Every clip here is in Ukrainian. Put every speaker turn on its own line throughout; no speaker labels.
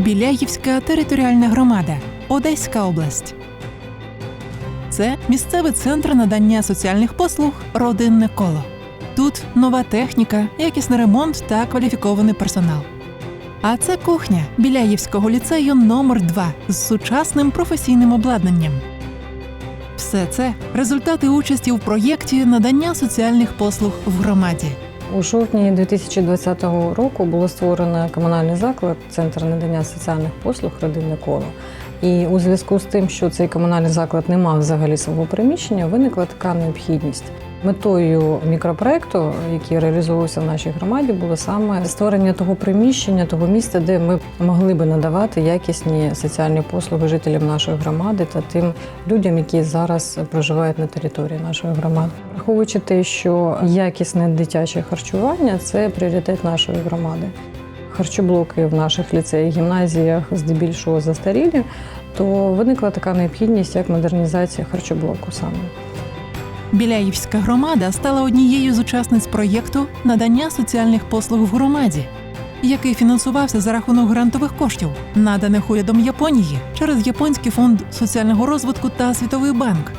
Біляївська територіальна громада, Одеська область. Це місцевий центр надання соціальних послуг Родинне коло. Тут нова техніка, якісний ремонт та кваліфікований персонал. А це кухня Біляївського ліцею номер 2 з сучасним професійним обладнанням. Все це результати участі в проєкті надання соціальних послуг в громаді.
У жовтні 2020 року було створено комунальний заклад Центр надання соціальних послуг Родинне коло. І у зв'язку з тим, що цей комунальний заклад не мав взагалі свого приміщення, виникла така необхідність. Метою мікропроекту, який реалізовувався в нашій громаді, було саме створення того приміщення, того місця, де ми могли би надавати якісні соціальні послуги жителям нашої громади та тим людям, які зараз проживають на території нашої громади. Враховуючи те, що якісне дитяче харчування це пріоритет нашої громади. Харчоблоки в наших ліцеях, гімназіях здебільшого застарілі, то виникла така необхідність, як модернізація харчоблоку саме.
Біляївська громада стала однією з учасниць проєкту надання соціальних послуг в громаді, який фінансувався за рахунок грантових коштів, наданих урядом Японії через Японський фонд соціального розвитку та Світовий банк,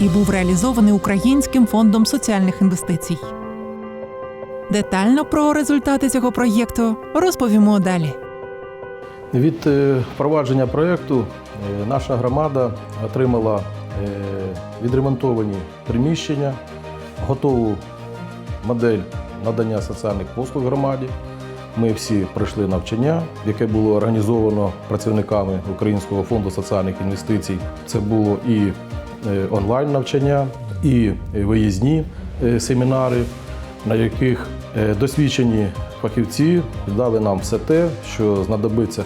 і був реалізований Українським фондом соціальних інвестицій. Детально про результати цього проєкту розповімо далі.
Від е, впровадження проєкту е, наша громада отримала е, відремонтовані приміщення, готову модель надання соціальних послуг громаді. Ми всі пройшли навчання, яке було організовано працівниками Українського фонду соціальних інвестицій. Це було і онлайн навчання, і виїзні семінари, на яких досвідчені фахівці дали нам все те, що знадобиться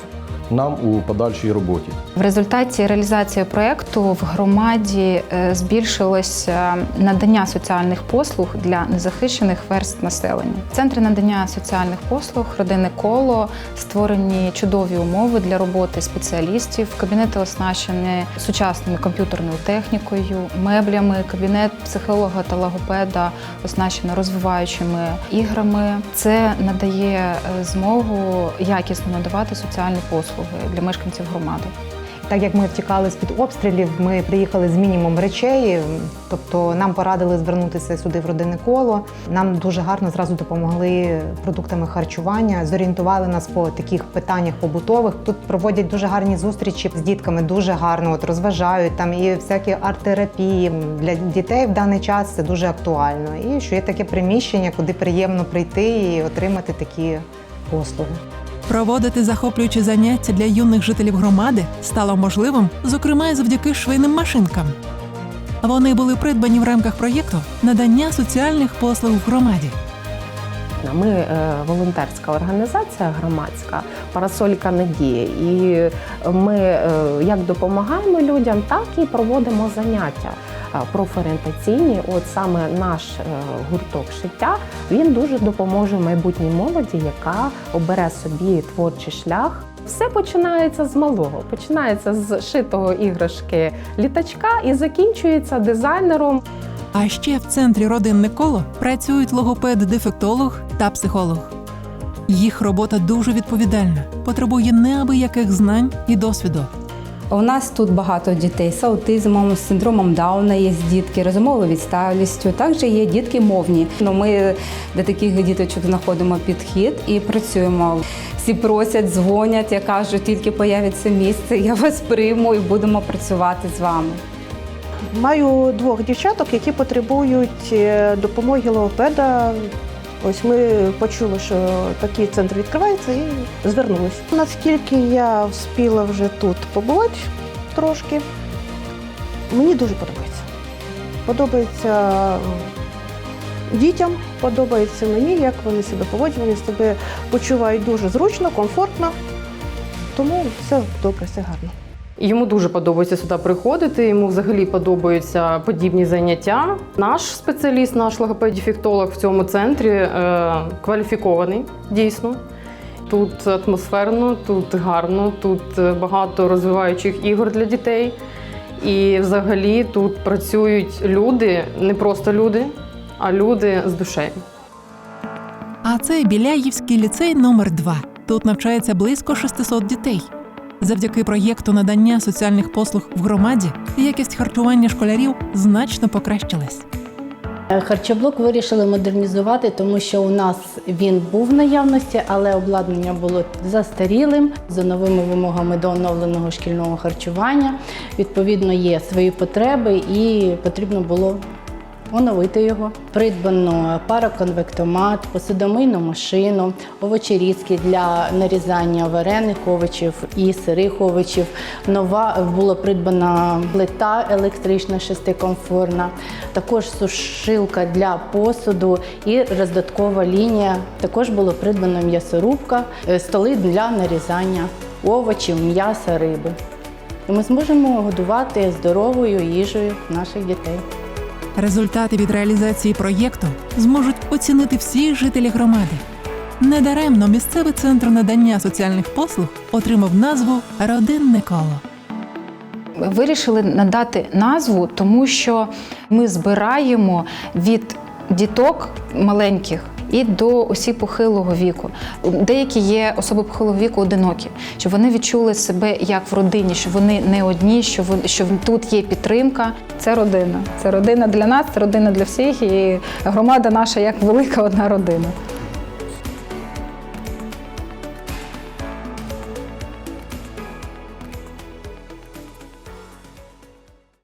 нам у подальшій роботі.
В результаті реалізації проєкту в громаді е, збільшилося надання соціальних послуг для незахищених верств населення. Центри надання соціальних послуг, родинне коло створені чудові умови для роботи спеціалістів. Кабінети оснащені сучасною комп'ютерною технікою, меблями. Кабінет психолога та логопеда оснащено розвиваючими іграми. Це надає е, змогу якісно надавати соціальні послуги для мешканців громади.
Так як ми втікали з під обстрілів, ми приїхали з мінімум речей. Тобто нам порадили звернутися сюди в родинне коло. Нам дуже гарно зразу допомогли продуктами харчування, зорієнтували нас по таких питаннях побутових. Тут проводять дуже гарні зустрічі з дітками, дуже гарно от розважають там і всякі арт-терапії для дітей в даний час це дуже актуально. І що є таке приміщення, куди приємно прийти і отримати такі послуги.
Проводити захоплюючі заняття для юних жителів громади стало можливим, зокрема і завдяки швейним машинкам. Вони були придбані в рамках проєкту надання соціальних послуг в громаді.
Ми е, волонтерська організація громадська Парасолька Надія. І ми е, як допомагаємо людям, так і проводимо заняття профорієнтаційні. От саме наш е, гурток шиття він дуже допоможе майбутній молоді, яка обере собі творчий шлях. Все починається з малого, починається з шитого іграшки літачка і закінчується дизайнером.
А ще в центрі родинне коло працюють логопед-дефектолог та психолог. Їх робота дуже відповідальна, потребує неабияких знань і досвіду.
У нас тут багато дітей з аутизмом, з синдромом Дауна є дітки, розумовою відсталістю. Також є дітки мовні. Ну, Ми до таких діточок знаходимо підхід і працюємо. Всі просять, дзвонять, я кажу, тільки появиться місце, я вас прийму і будемо працювати з вами.
Маю двох дівчаток, які потребують е, допомоги логопеда. Ось ми почули, що такий центр відкривається і звернулися. Наскільки я встигла вже тут побувати трошки, мені дуже подобається. Подобається дітям, подобається мені, як вони себе поводять, вони себе почувають дуже зручно, комфортно. Тому все добре, все гарно.
Йому дуже подобається сюди приходити. Йому взагалі подобаються подібні заняття. Наш спеціаліст, наш логопед-дефектолог в цьому центрі е, кваліфікований дійсно. Тут атмосферно, тут гарно, тут багато розвиваючих ігор для дітей. І взагалі тут працюють люди, не просто люди, а люди з душею.
А це Біляївський ліцей номер 2 Тут навчається близько 600 дітей. Завдяки проєкту надання соціальних послуг в громаді якість харчування школярів значно покращилась.
Харчоблок вирішили модернізувати, тому що у нас він був в наявності, але обладнання було застарілим за новими вимогами до оновленого шкільного харчування. Відповідно, є свої потреби і потрібно було оновити його. Придбано пароконвектомат, посудомийну машину, овочерізки для нарізання варених овочів і сирих овочів. Нова було придбана плита електрична шестикомфорна, також сушилка для посуду і роздаткова лінія. Також було придбано м'ясорубка, е, столи для нарізання овочів, м'яса, риби. І ми зможемо годувати здоровою їжею наших дітей.
Результати від реалізації проєкту зможуть оцінити всі жителі громади. Недаремно місцевий центр надання соціальних послуг отримав назву Родинне коло.
Вирішили надати назву, тому що ми збираємо від діток маленьких. І до осіб похилого віку. Деякі є особи похилого віку одинокі, щоб вони відчули себе як в родині, що вони не одні, що вони що тут є підтримка. Це родина. Це родина для нас, це родина для всіх, і громада наша як велика одна родина.